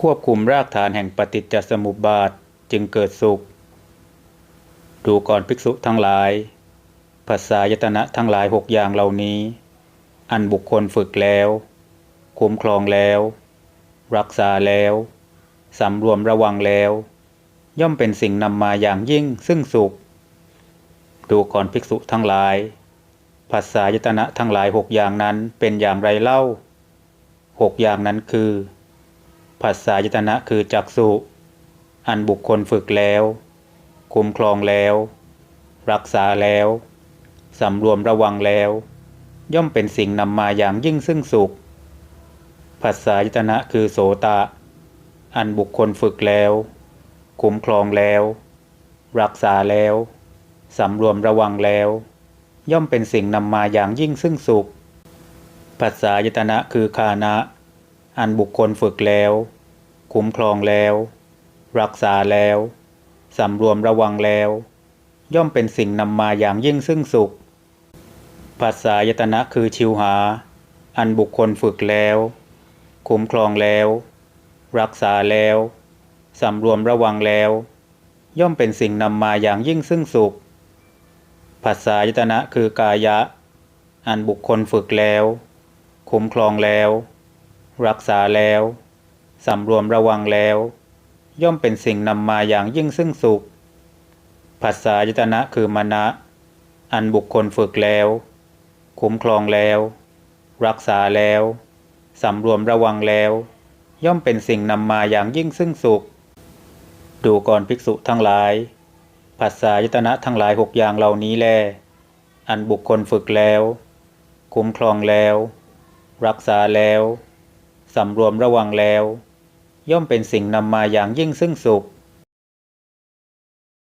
ควบคุมรากฐานแห่งปฏิจจสมุปบาทจึงเกิดสุข ดูก่อนภิกษุทั้งหลายภาษายตนะทั้งหลายหกอย่างเหล่านี้ อันบุคคลฝึกแล้ว คุ้มครองแล้ว รักษาแล้ว สำรวมระวังแล้ว ย่อมเป็นสิ่งนำมาอย่างยิ่งซึ่งสุข ดูก่อนภิกษุทั้งหลายภาษายตนะทั้งหลายหกอย่างนั้นเป็นอย่างไรเล่าหกอย่างนั้นคือ ภาษายตนะคือจักสุอันบุคคลฝึกแล้ว คุ้มครองแล้ว รักษาแล้วสำรวมระวังแล้ว ย่อมเป็นสิ่งนำมาอย่างยิ่งซึ่งสุขภาษายตนะคือโสตะ อันบุคคลฝึกแล้ว คุ้มครองแล้ว รักษาแล้วสำรวมระวังแล้ว ย่อมเป็นสิ่งนำมาอย่างยิ่งซึ่งสุขภาษายตนะคือคานะ อันบุคคลฝึกแล้ว คุ้มครองแล้ว รักษาแล้วสำรวมระวังแล้ว ย่อมเป็นสิ่งนำมาอย่างยิ่งซึ่งสุขภาษายตนะคือชิวหา อันบุคคลฝึกแล้ว คุ้มครองแล้ว รักษาแล้วสำรวมระวังแล้ว ย่อมเป็นสิ่งนำมาอย่างยิ่งซึ่งสุขภาษายตนะคือกายะ อันบุคคลฝึกแล้ว คุ้มครองแล้ว รักษาแล้ว สำรวมระวังแล้ว ย่อมเป็นสิ่งนำมาอย่างยิ่งซึ่งสุขภาษายตนะคือมณะ อันบุคคลฝึกแล้ว คุ้มครองแล้ว รักษาแล้วสำรวมระวังแล้ว ย่อมเป็นสิ่งนำมาอย่างยิ่งซึ่งสุข ดูก่อนภิกษุทั้งหลายภาษายตนะทั้งหลายหกอย่างเหล่านี้แล อันบุคคลฝึกแล้ว คุ้มครองแล้ว รักษาแล้วสำรวมระวังแล้ว ย่อมเป็นสิ่งนำมาอย่างยิ่งซึ่งสุข